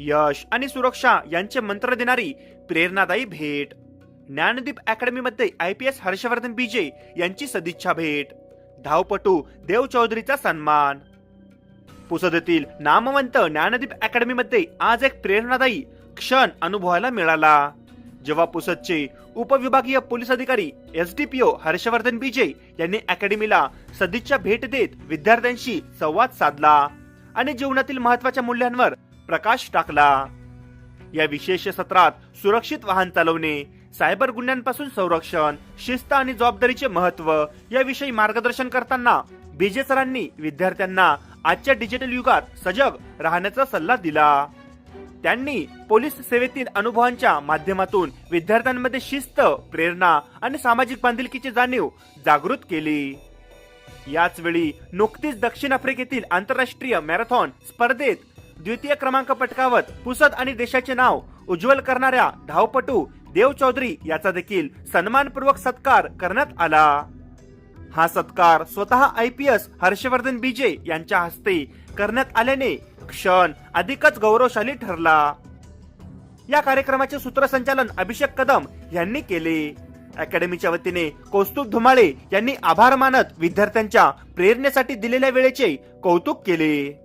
यश आणि सुरक्षा यांचे मंत्र देणारी प्रेरणादायी भेट. Gyandeep अकॅडमीमध्ये I P S Harshvardhan BJ यांची सदिच्छा भेट. धावपटू देव चौधरीचा सन्मान. पुसदतील नामवंत ज्ञानदीप अकॅडमीमध्ये आज एक प्रेरणादायी क्षण अनुभवायला मिळाला. जेव्हा पुसदचे उपविभागीय पोलीस अधिकारी S D P O Harshvardhan BJ यांनी अकॅडमीला सदिच्छा भेट देत विद्यार्थ्यांशी संवाद साधला आणि जीवनातील महत्त्वाच्या मूल्यांवर प्रकाश टाकला. या विशेष सत्रात सुरक्षित वाहन चालवणे सायबर गुन्ह्यांपासून संरक्षण शिस्त आणि जबाबदारीचे महत्त्व याविषयी मार्गदर्शन करताना बीजे सरांनी विद्यार्थ्यांना आजच्या डिजिटल युगात सजग राहण्याचा सल्ला दिला. त्यांनी पोलीस सेवेतील अनुभवांच्या माध्यमातून विद्यार्थ्यांमध्ये शिस्त प्रेरणा आणि सामाजिक बांधिलकीची जाणीव जागृत केली. याच वेळी नुकतीच दक्षिण आफ्रिकेतील आंतरराष्ट्रीय मॅरेथॉन स्पर्धेत द्वितीय क्रमांक पटकावत पुसद आणि देशाचे नाव उज्ज्वल करणाऱ्या धावपटू देव चौधरी याचा देखील सन्मानपूर्वक सत्कार करण्यात आला. हा सत्कार स्वतः I P S Harshvardhan BJ यांच्या हस्ते करण्यात आल्याने क्षण अधिकच गौरवशाली ठरला. या कार्यक्रमाचे सूत्रसंचालन अभिषेक कदम यांनी केले. अकॅडमीच्या वतीने कौस्तुभ धुमाळे यांनी आभार मानत विद्यार्थ्यांच्या प्रेरणेसाठी दिलेल्या वेळेचे कौतुक केले.